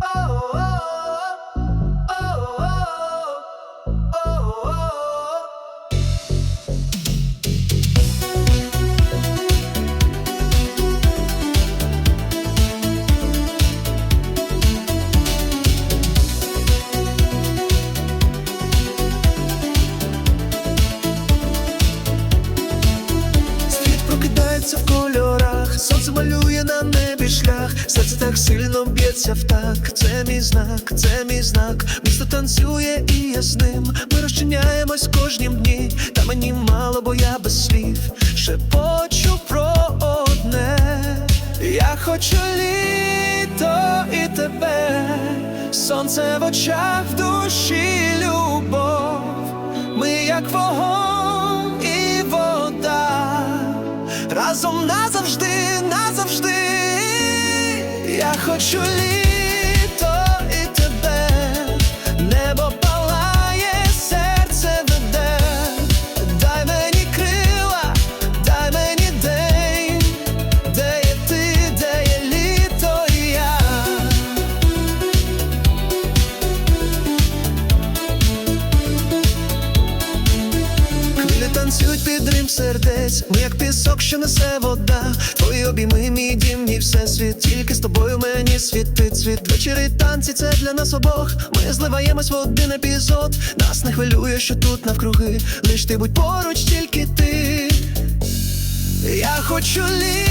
Світ сонце малює на небі шлях, серце так сильно б'ється в так. Це мій знак, це мій знак. Місто танцює і я з ним. Ми розчиняємось кожнім дні. Та мені мало, бо я без слів. Шепочу про одне. Я хочу літо і тебе, сонце в очах, в душі любов. Ми як вогонь і вода, разом назавжди, хочу літо сердець, ми як пісок, що несе вода. Твої обійми, мій дім, мій всесвіт. Тільки з тобою мені світить світ. Вечори танці, це для нас обох. Ми зливаємось в один епізод. Нас не хвилює, що тут навкруги. Лиш ти будь поруч, тільки ти. Я хочу літо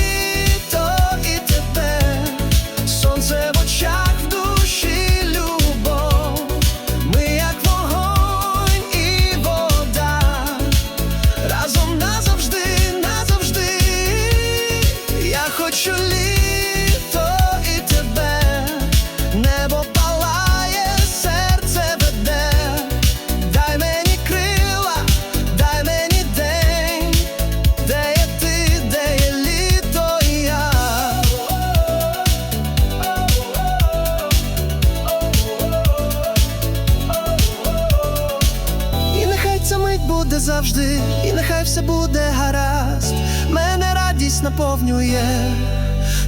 буде завжди, і нехай все буде гаразд. Мене радість наповнює,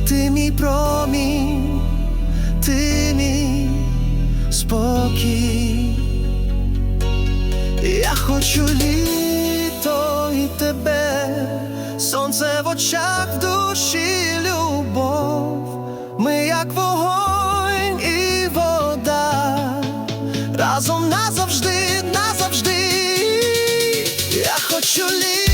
ти мій промінь, ти мій спокій. Я хочу літо і тебе, сонце в очах, в душі любов. Ми як вогонь разом назавжди, назавжди. Я хочу літо